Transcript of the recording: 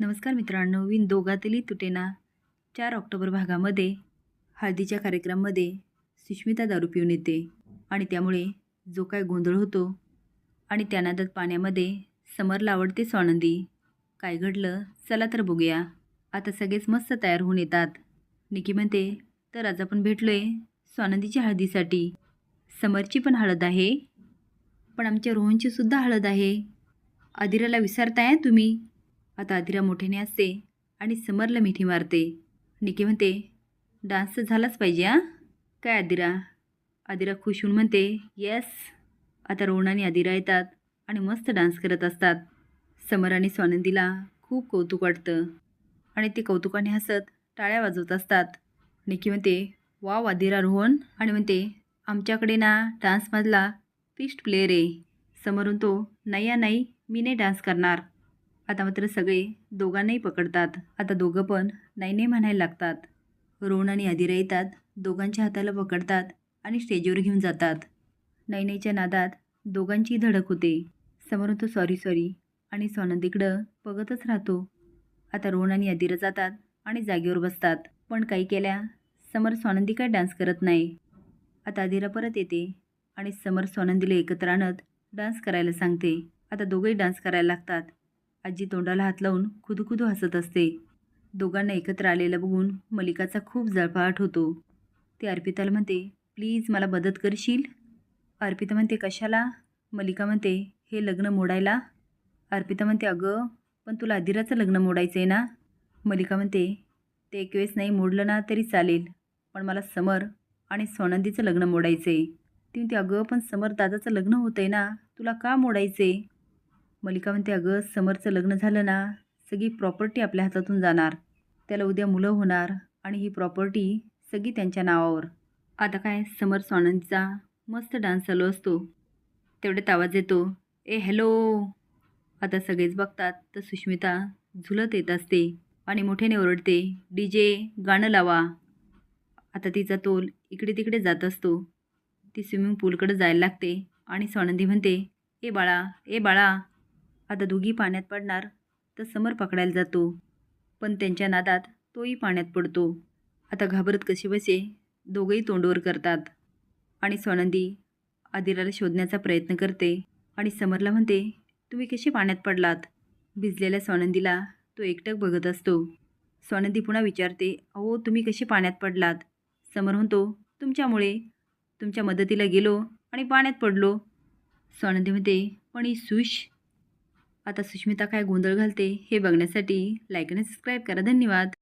नमस्कार मित्रांनो विन दोघातली तुटेना चार ऑक्टोबर भागामध्ये हळदीच्या कार्यक्रमामध्ये सुष्मिता दारू पिऊन येते आणि त्यामुळे जो काय गोंधळ होतो आणि त्या पाण्यामध्ये समरला आवडते स्वानंदी. काय घडलं? चला तर बघूया. आता सगळेच मस्त तयार होऊन येतात. निकी म्हणते तर आज आपण भेटलो आहे स्वानंदीच्या हळदीसाठी. समरची पण हळद आहे पण आमच्या रोहनची सुद्धा हळद आहे. आदिराला विसरताय तुम्ही? आता आदिरा मोठ्याने असते आणि समरला मिठी मारते. निकी म्हणते डान्स तर झालाच पाहिजे हां? काय आदिरा? आदिरा खुश होऊन म्हणते येस. आता रोहन आणि आदिरा येतात आणि मस्त डान्स करत असतात. समर आणि स्वानंदीला खूप कौतुक वाटतं आणि ते कौतुकाने हसत टाळ्या वाजवत असतात. निकी म्हणते वाव आदिरा रोहन. आणि म्हणते आमच्याकडे ना डान्समधला फिस्ट प्लेअर आहे. समोरून तो नाही या नाही मी नाही डान्स करणार. आता मात्र सगळे दोघांनाही पकडतात. आता दोघं पण नाही नाही म्हणायला लागतात. रोहन आणि अधिरा येतात दोघांच्या हाताला पकडतात आणि स्टेजवर घेऊन जातात. नैनेच्या नादात दोघांची धडक होते. समोरून तो सॉरी सॉरी आणि सोनंदीकडं बघतच राहतो. आता रोहन आणि अधिरा जातात आणि जागेवर बसतात. पण काही केल्या समर सोनंदी काय डान्स करत नाही. आता अधिरा परत येते आणि समर सोनंदीला एकत्र आणत डान्स करायला सांगते. आता दोघंही डान्स करायला लागतात. आजी तोंडाला हात लावून खुदखुद हसत असते. दोघांना एकत्र आलेलं बघून मलिकाचा खूप जळफाट होतो. ती अर्पिताला म्हणते प्लीज मला मदत करशील? अर्पिता म्हणते कशाला? मलिका म्हणते हे लग्न मोडायला. अर्पिता म्हणते अगं पण तुला अधिराचं लग्न मोडायचं आहे ना? मलिका म्हणते ते एक वेळेस नाही मोडलं ना तरी चालेल पण मला समर आणि सोनंदीचं लग्न मोडायचं आहे ती म्हणते अगं पण समर दादाचं लग्न होतं आहे ना तुला का मोडायचं आहे मलिका म्हणते अगं समरचं लग्न झालं ना सगळी प्रॉपर्टी आपल्या हातातून जाणार. त्याला उद्या मुलं होणार आणि ही प्रॉपर्टी सगळी त्यांच्या नावावर. आता काय समर स्वानंदचा मस्त डान्स चालू असतो. तेवढ्यात आवाज येतो. ए हॅलो आता सगळेच बघतात तर सुष्मिता झुलत येत असते आणि मोठ्याने ओरडते डी जे गाणं लावा. आता तिचा तोल इकडे तिकडे जात असतो. ती स्विमिंग पूलकडे जायला लागते आणि स्वानंदी म्हणते ए बाळा ए बाळा. आता दोघी पाण्यात पडणार तर समर पकडायला जातो. पण त्यांच्या नादात तोही पाण्यात पडतो. आता घाबरत कशी बसे? दोघंही तोंडवर करतात. आणि सोनंदी आदिराला शोधण्याचा प्रयत्न करते आणि समरला म्हणते तुम्ही कशी पाण्यात पडलात? भिजलेल्या सोनंदीला तो एकटक बघत असतो. सोनंदी पुन्हा विचारते अहो तुम्ही कशी पाण्यात पडलात? समर म्हणतो तुमच्यामुळे. तुमच्या मदतीला गेलो आणि पाण्यात पडलो. सोनंदी म्हणते पण ही सुश आता सुष्मिता काय गोंधळ घालते हे बघण्यासाठी लाईक आणि सबस्क्राईब करा. धन्यवाद.